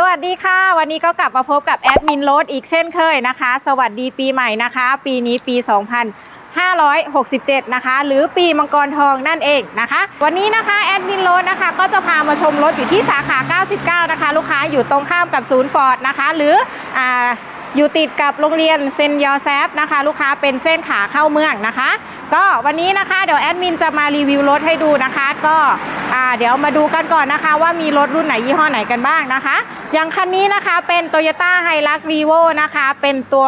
สวัสดีค่ะ วันนี้ก็กลับมาพบกับแอดมินโรดอีกเช่นเคยนะคะ สวัสดีปีใหม่นะคะ ปีนี้ปี 2567 นะคะ หรือปีมังกรทองนั่นเองนะคะ วันนี้นะคะแอดมินโรดนะคะ ก็จะพามาชมรถอยู่ที่สาขา 99 นะคะ ลูกค้าอยู่ตรงข้ามกับศูนย์ฟอร์ดนะคะ หรืออ่า อยู่ติดกับโรงเรียนเซนยอแซฟนะคะ ลูกค้าเป็นเส้นขาเข้าเมืองนะคะ ก็วันนี้นะคะเดี๋ยวแอดมินจะมารีวิวรถให้ดูนะคะ ก็เดี๋ยวมาดูกันก่อนนะคะว่ามีรถรุ่นไหนยี่ห้อไหนกันบ้างนะคะ อย่างคันนี้นะคะเป็น Toyota h i l u x r e v o นะคะเป็นตัว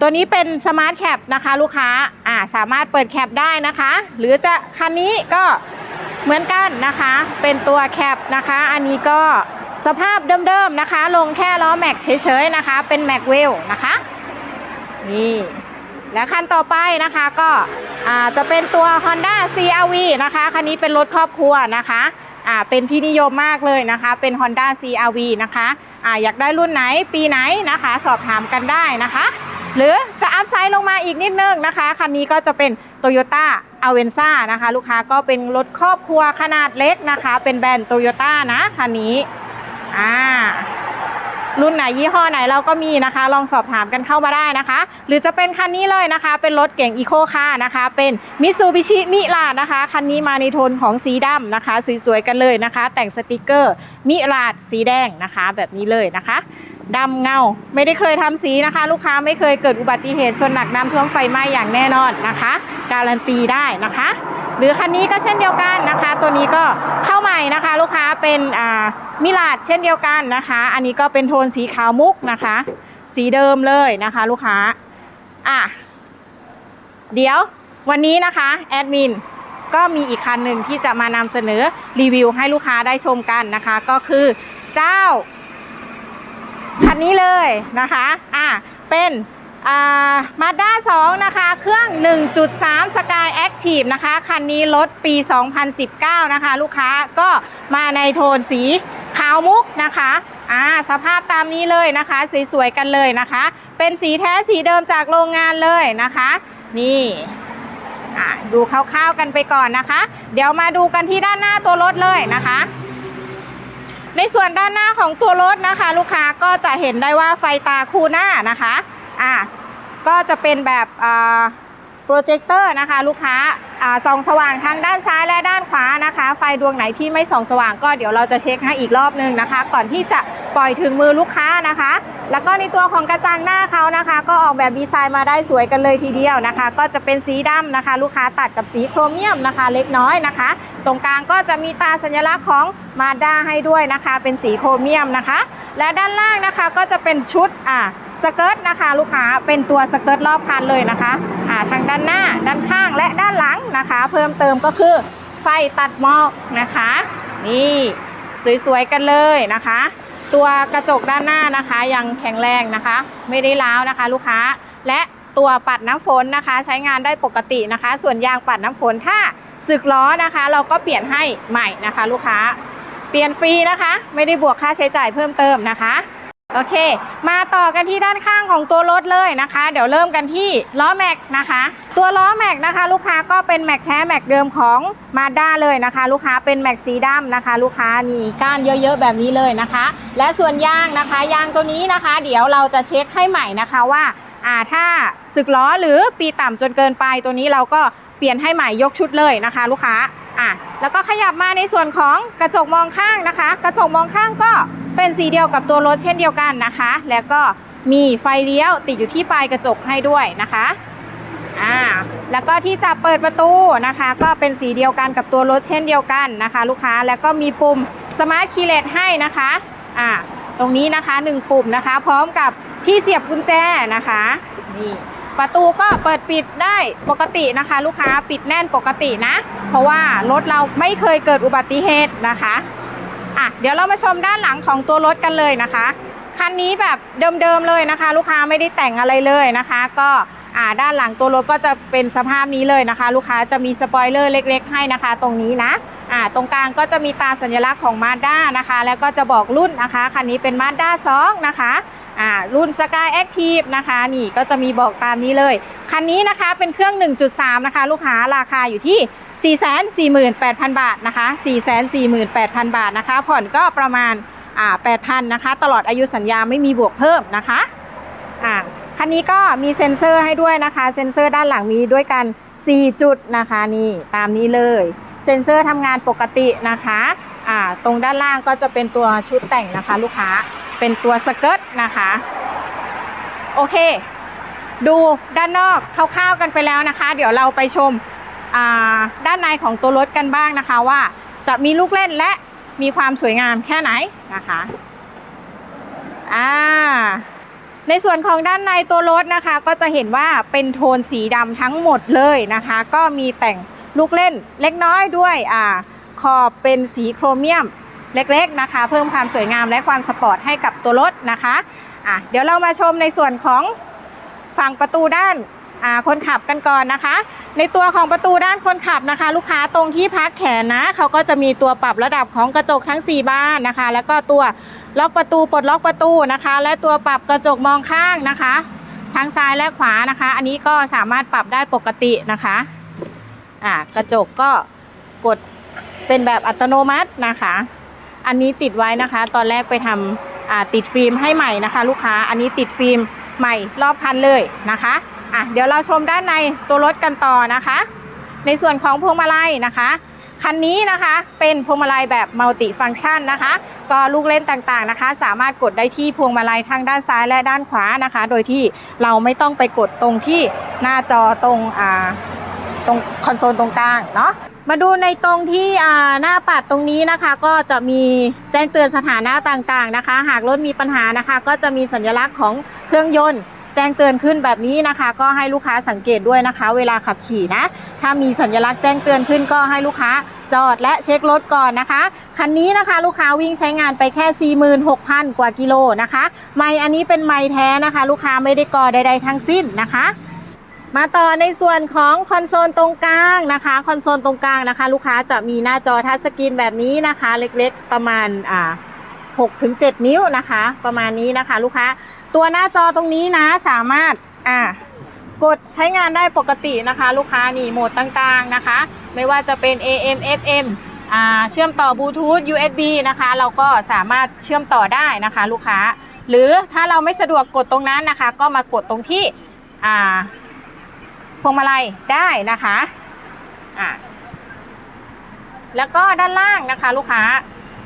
ตัวนี้เป็นสมาร์ทแคปนะคะลูกค้าอ่าสามารถเปิดแคปได้นะคะ หรือจะคันนี้ก็เหมือนกันนะคะ เป็นตัวแคปนะคะ อันนี้ก็ สภาพเดิมๆนะคะ ลงแค่ล้อแม็กเฉยๆนะคะ เป็นแม็กเวลนะคะนี่และคันต่อไปนะคะก็จะเป็นตัว Honda CRV นะคะคันนี้เป็นรถครอบครัวนะคะอ่าเป็นที่นิยมมากเลยนะคะ เป็น Honda CRV นะคะอ่าอยากได้รุ่นไหนปีไหนนะคะ สอบถามกันได้นะคะ หรือจะอัพไซด์ลงมาอีกนิดนึงนะคะคันนี้ก็จะเป็น Toyota a v e n z a นะคะ ลูกค้าก็เป็นรถครอบครัวขนาดเล็กนะคะ เป็นแบรนด์ Toyota นะคันนี้ อ่ารุ่นไหนยี่ห้อไหนเราก็มีนะคะ ลองสอบถามกันเข้ามาได้นะคะ หรือจะเป็นคันนี้เลยนะคะ เป็นรถเก่งอีโคคาร์นะคะ เป็นมิ t ซูบิชิมิลานะคะ คันนี้มาในโทนของสีดำนะคะ สวยๆกันเลยนะคะ แต่งสติกเกอร์มิลาดสีแดงนะคะ แบบนี้เลยนะคะดำเงา ไม่ได้เคยทำสีนะคะ ลูกค้าไม่เคยเกิดอุบัติเหตุชนหนักน้ำท่วมไฟไหม้อย่างแน่นอนนะคะ การันตีได้นะคะ หรือคันนี้ก็เช่นเดียวกันนะคะ ตัวนี้ก็เข้าใหม่นะคะ ลูกค้าเป็นอ่ามิลาดเช่นเดียวกันนะคะ อันนี้ก็เป็นโทนสีขาวมุกนะคะ สีเดิมเลยนะคะ ลูกค้าอะเดี๋ยววันนี้นะคะแอดมินก็มีอีกคันหนึ่งที่จะมานำเสนอรีวิวให้ลูกค้าได้ชมกันนะคะ ก็คือเจ้าคันนี้เลยนะคะ อะเป็น มาด้า2นะคะ เครื่อง 1.3 Sky Active นะคะ คันนี้รถปี 2019 นะคะ ลูกค้าก็มาในโทนสีขาวมุกนะคะอ่าสภาพตามนี้เลยนะคะ สวยๆกันเลยนะคะ เป็นสีแท้สีเดิมจากโรงงานเลยนะคะ นี่อ่าดูคร่าวๆกันไปก่อนนะคะ เดี๋ยวมาดูกันที่ด้านหน้าตัวรถเลยนะคะ ในส่วนด้านหน้าของตัวรถนะคะ ลูกค้าก็จะเห็นได้ว่าไฟตาคู่หน้านะคะ อะ ก็จะเป็นแบบโปรเจคเตอร์นะคะ ลูกค้า ส่องสว่างทั้งด้านซ้ายและด้านขวานะคะ ไฟดวงไหนที่ไม่ส่องสว่างก็เดี๋ยวเราจะเช็คให้อีกรอบนึงนะคะ ก่อนที่จะปล่อยถึงมือลูกค้านะคะ แล้วก็ในตัวของกระจังหน้าเขานะคะ ก็ออกแบบดีไซน์มาได้สวยกันเลยทีเดียวนะคะ ก็จะเป็นสีดำนะคะ ลูกค้าตัดกับสีโครเมียมนะคะ เล็กน้อยนะคะ ตรงกลางก็จะมีตาสัญลักษณ์ของมาด้าให้ด้วยนะคะ เป็นสีโครเมียมนะคะ และด้านล่างนะคะก็จะเป็นชุดอ่าสเกิร์ตนะคะ ลูกค้าเป็นตัวสเกิร์ตรอบคันเลยนะคะอ่าทางด้านหน้าด้านข้าง และด้านหลังนะคะ เพิ่มเติมก็คือไฟตัดหมอกนะคะ นี่สวยๆกันเลยนะคะ ตัวกระจกด้านหน้านะคะยังแข็งแรงนะคะ ไม่ได้ร้าวนะคะ ลูกค้าและตัวปัดน้ำฝนนะคะ ใช้งานได้ปกตินะคะ ส่วนยางปัดน้ำฝนถ้าสึกล้อนะคะ เราก็เปลี่ยนให้ใหม่นะคะ ลูกค้า เปลี่ยนฟรีนะคะ ไม่ได้บวกค่าใช้จ่ายเพิ่มเติมนะคะ โอเค มาต่อกันที่ด้านข้างของตัวรถเลยนะคะ เดี๋ยวเริ่มกันที่ล้อแม็กนะคะ ตัวล้อแม็กนะคะ ลูกค้าก็เป็นแม็กแท้แม็กเดิมของมาด้าเลยนะคะ ลูกค้าเป็นแม็กสีดำนะคะ ลูกค้านี่ก้านเยอะๆแบบนี้เลยนะคะ และส่วนยางนะคะยางตัวนี้นะคะ เดี๋ยวเราจะเช็คให้ใหม่นะคะว่าอ่าถ้าสึกล้อหรือปีต่ำจนเกินไปตัวนี้เราก็เปลี่ยนให้ใหม่ยกชุดเลยนะคะ ลูกค้าอะแล้วก็ขยับมาในส่วนของกระจกมองข้างนะคะ กระจกมองข้างก็ เป็นสีเดียวกับตัวรถเช่นเดียวกันนะคะ แล้วก็มีไฟเลี้ยวติดอยู่ที่ปลายกระจกให้ด้วยนะคะอ่าแล้วก็ที่จับเปิดประตูนะคะ ก็เป็นสีเดียวกันกับตัวรถเช่นเดียวกันนะคะ ลูกค้าแล้วก็มีปุ่มสมาร์ทคีย์เลสให้นะคะอ่าตรงนี้นะคะหนึ่งปุ่มนะคะ พร้อมกับที่เสียบกุญแจนะคะนี่ประตูก็เปิดปิดได้ปกตินะคะ ลูกค้าปิดแน่นปกตินะ เพราะว่ารถเราไม่เคยเกิดอุบัติเหตุนะคะ อะเดี๋ยวเรามาชมด้านหลังของตัวรถกันเลยนะคะ คันนี้แบบเดิมๆเลยนะคะ ลูกค้าไม่ได้แต่งอะไรเลยนะคะ ก็อ่าด้านหลังตัวรถก็จะเป็นสภาพนี้เลยนะคะ ลูกค้าจะมีสปอยเลอร์เล็ก ๆ ให้นะคะ ตรงนี้นะอ่าตรงกลางก็จะมีตาสัญลักษณ์ของมาด้านะคะ แล้วก็จะบอกรุ่นนะคะคันนี้เป็นมาด้า2นะคะอ่ารุ่น Sky Active นะคะ นี่ก็จะมีบอกตามนี้เลย คันนี้นะคะเป็นเครื่อง 1.3 นะคะ ลูกค้าราคาอยู่ที่ 448,000 บาทนะคะ 448,000 บาทนะคะ ผ่อนก็ประมาณอ่า8,000นะคะ ตลอดอายุสัญญาไม่มีบวกเพิ่มนะคะอ่าคันนี้ก็มีเซ็นเซอร์ให้ด้วยนะคะ เซ็นเซอร์ด้านหลังมีด้วยกัน 4 จุดนะคะนี่ตามนี้เลย เซ็นเซอร์ทำงานปกตินะคะอ่าตรงด้านล่างก็จะเป็นตัวชุดแต่งนะคะ ลูกค้าเป็นตัวสเกิร์ตนะคะ โอเค ดูด้านนอกคร่าวๆกันไปแล้วนะคะ เดี๋ยวเราไปชม ด้านในของตัวรถกันบ้างนะคะว่าจะมีลูกเล่นและมีความสวยงามแค่ไหนนะคะอ่าในส่วนของด้านในตัวรถนะคะ ก็จะเห็นว่าเป็นโทนสีดำทั้งหมดเลยนะคะ ก็มีแต่งลูกเล่นเล็กน้อยด้วยอ่าขอบเป็นสีโครเมียมเล็กๆนะคะ เพิ่มความสวยงามและความสปอร์ตให้กับตัวรถนะคะอะเดี๋ยวเรามาชมในส่วนของฝั่งประตูด้าน อ่าคนขับกันก่อนนะคะ ในตัวของประตูด้านคนขับนะคะ ลูกค้าตรงที่พักแขนนะเขาก็จะมีตัวปรับระดับของกระจกทั้ง 4บานนะคะ แล้วก็ตัวล็อกประตูปลดล็อกประตูนะคะ และตัวปรับกระจกมองข้างนะคะทั้งซ้ายและขวานะคะ อันนี้ก็สามารถปรับได้ปกตินะคะอ่ากระจกก็กดเป็นแบบอัตโนมัตินะคะ อันนี้ติดไว้นะคะ ตอนแรกไปทำอ่าติดฟิล์มให้ใหม่นะคะ ลูกค้าอันนี้ติดฟิล์มใหม่รอบคันเลยนะคะ อะเดี๋ยวเราชมด้านในตัวรถกันต่อนะคะ ในส่วนของพวงมาลัยนะคะคันนี้นะคะเป็นพวงมาลัยแบบมัลติฟัง c t ชันนะคะ ก็ลูกเล่นต่างๆนะคะ สามารถกดได้ที่พวงมาลัยทั้งด้านซ้ายและด้านขวานะคะ โดยที่เราไม่ต้องไปกดตรงที่หน้าจอตรงอ่าตรงคอนโซลตรงกลางเนาะมาดูในตรงที่หน้าปัดตรงนี้นะคะ ก็จะมีแจ้งเตือนสถานะต่างๆนะคะ หากรถมีปัญหานะคะ ก็จะมีสัญลักษณ์ของเครื่องยนต์ แจ้งเตือนขึ้นแบบนี้นะคะ ก็ให้ลูกค้าสังเกตด้วยนะคะ เวลาขับขี่นะ ถ้ามีสัญลักษณ์แจ้งเตือนขึ้นก็ให้ลูกค้าจอดและเช็ครถก่อนนะคะ คันนี้นะคะลูกค้าวิ่งใช้งานไปแค่ 46,000 กว่ากิโลนะคะ ไมค์อันนี้เป็นไมค์แท้นะคะ ลูกค้าไม่ได้ก่อใด ๆ ทั้งสิ้นนะคะมาต่อในส่วนของคอนโซลตรงกลางนะคะคอนโซลตรงกลางนะคะ ลูกค้าจะมีหน้าจอทัชสกรีนแบบนี้นะคะ เล็กๆประมาณอ่า6ถึง7นิ้วนะคะ ประมาณนี้นะคะ ลูกค้า ตัวหน้าจอตรงนี้นะสามารถอ่ากดใช้งานได้ปกตินะคะ ลูกค้านี่โหมดต่างๆนะคะ ไม่ว่าจะเป็น AM FM เชื่อมต่อบลูทูธ USB นะคะ เราก็สามารถเชื่อมต่อได้นะคะ ลูกค้า หรือถ้าเราไม่สะดวกกดตรงนั้นนะคะ ก็มากดตรงที่พวงมาลัยได้นะคะ แล้วก็ด้านล่างนะคะ ลูกค้า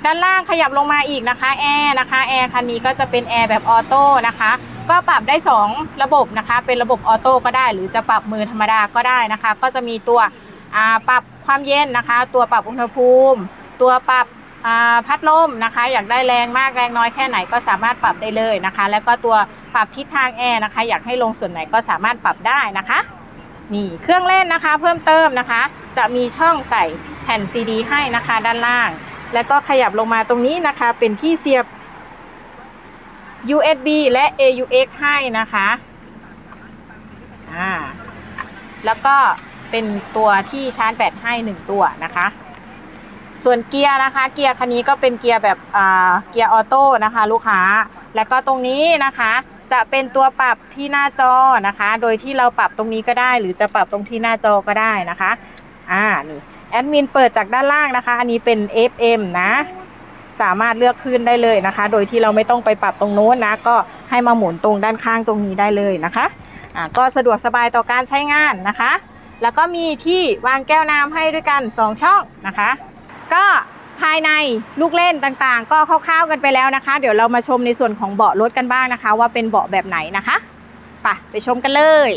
ด้านล่างขยับลงมาอีกนะคะแอร์นะคะแอร์คันนี้ก็จะเป็นแอร์แบบออโต้นะคะก็ปรับได้ 2 ระบบนะคะ เป็นระบบออโต้ก็ได้ หรือจะปรับมือธรรมดาก็ได้นะคะ ก็จะมีตัวปรับความเย็นนะคะ ตัวปรับอุณหภูมิ ตัวปรับพัดลมนะคะ อยากได้แรงมากแรงน้อยแค่ไหนก็สามารถปรับได้เลยนะคะ แล้วก็ตัวปรับทิศทางแอร์นะคะ อยากให้ลงส่วนไหนก็สามารถปรับได้นะคะนี่เครื่องเล่นนะคะ เพิ่มเติมนะคะ จะมีช่องใส่แผ่นซีดีให้นะคะด้านล่าง แล้วก็ขยับลงมาตรงนี้นะคะ เป็นที่เสียบ USB และ AUX ให้นะคะอ่าแล้วก็เป็นตัวที่ชาร์จแบตให้1ตัวนะคะ ส่วนเกียร์นะคะ เกียร์คันนี้ก็เป็นเกียร์แบบเกียร์ออโต้นะคะ ลูกค้า แล้วก็ตรงนี้นะคะ จะเป็นตัวปรับที่หน้าจอนะคะ โดยที่เราปรับตรงนี้ก็ได้ หรือจะปรับตรงที่หน้าจอก็ได้นะคะ อ่านี่ แอดมินเปิดจากด้านล่างนะคะ อันนี้เป็น FM นะ สามารถเลือกขึ้นได้เลยนะคะ โดยที่เราไม่ต้องไปปรับตรงโน้นนะ ก็ให้มาหมุนตรงด้านข้างตรงนี้ได้เลยนะคะอ่าก็สะดวกสบายต่อการใช้งานนะคะ แล้วก็มีที่วางแก้วน้ำให้ด้วยกัน 2 ช่องนะคะ ก็ภายในลูกเล่นต่างๆ ก็คร่าวๆกันไปแล้วนะคะ เดี๋ยวเรามาชมในส่วนของเบาะรถกันบ้างนะคะ ว่าเป็นเบาะแบบไหนนะคะไปไปชมกันเลย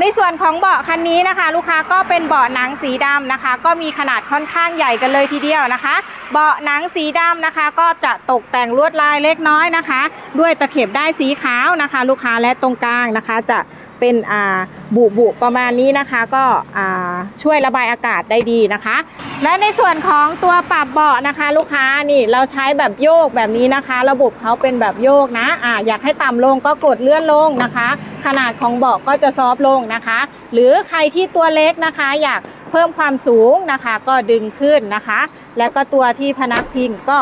ในส่วนของเบาะคันนี้นะคะ ลูกค้าก็เป็นเบาะหนังสีดำนะคะ ก็มีขนาดค่อนข้างใหญ่กันเลยทีเดียวนะคะ เบาะหนังสีดำนะคะ ก็จะตกแต่งลวดลายเล็กน้อยนะคะ ด้วยตะเข็บได้สีขาวนะคะ ลูกค้าและตรงกลางนะคะ จะ เป็นอ่าบุบุประมาณนี้นะคะก็อ่าช่วยระบายอากาศได้ดีนะคะ และในส่วนของตัวปรับเบาะนะคะ ลูกค้านี่เราใช้แบบโยกแบบนี้นะคะ ระบบเขาเป็นแบบโยกนะอ่าอยากให้ต่ำลงก็กดเลื่อนลงนะคะ ขนาดของเบาะก็จะซอฟต์ลงนะคะ หรือใครที่ตัวเล็กนะคะ อยากเพิ่มความสูงนะคะ ก็ดึงขึ้นนะคะ แล้วก็ตัวที่พนักพิงก็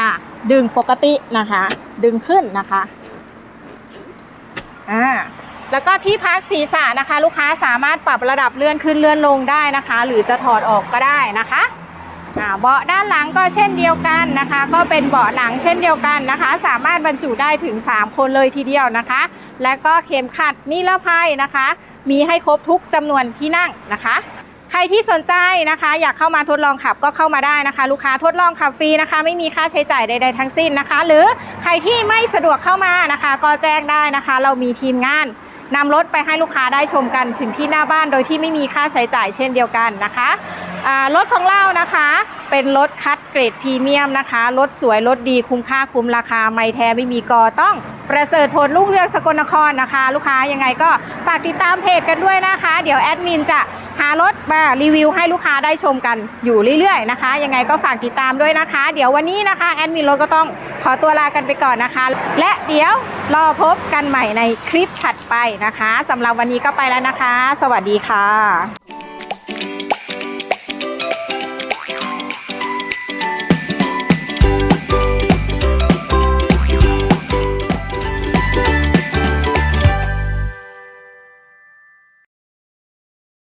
อ่าดึงปกตินะคะ ดึงขึ้นนะคะอ่า แล้วก็ที่พักศีรษะนะคะ ลูกค้าสามารถปรับระดับเลื่อนขึ้นเลื่อนลงได้นะคะ หรือจะถอดออกก็ได้นะคะเบาะด้านหลังก็เช่นเดียวกันนะคะ ก็เป็นเบาะหนังเช่นเดียวกันนะคะ สามารถบรรจุได้ถึง 3 คนเลยทีเดียวนะคะ และก็เข็มขัดนิรภัยนะคะ มีให้ครบทุกจำนวนที่นั่งนะคะ ใครที่สนใจนะคะ อยากเข้ามาทดลองขับก็เข้ามาได้นะคะ ลูกค้าทดลองขับฟรีนะคะ ไม่มีค่าใช้จ่ายใด ๆ ทั้งสิ้นนะคะ หรือใครที่ไม่สะดวกเข้ามานะคะ ก็แจ้งได้นะคะ เรามีทีมงาน นำรถไปให้ลูกค้าได้ชมกันถึงที่หน้าบ้านโดยที่ไม่มีค่าใช้จ่ายเช่นเดียวกันนะคะรถของเรานะคะเป็นรถคัดเกรดพรีเมียมนะคะรถสวยรถดีคุ้มค่าคุ้มราคาไม่แท้ไม่มีกอต้องประเสริฐผลลุ่งเรือสกลนครนะคะ ลูกค้ายังไงก็ฝากติดตามเพจกันด้วยนะคะ เดี๋ยวแอดมินจะารถมารีวิวให้ลูกค้าได้ชมกันอยู่เรื่อยๆนะคะ ยังไงก็ฝากติดตามด้วยนะคะ เดี๋ยววันนี้นะคะแอดมินรถก็ต้องขอตัวลากันไปก่อนนะคะ และเดี๋ยวรอพบกันใหม่ในคลิปถัดไปนะคะสำหรับวันนี้ก็ไปแล้วนะคะ สวัสดีค่ะ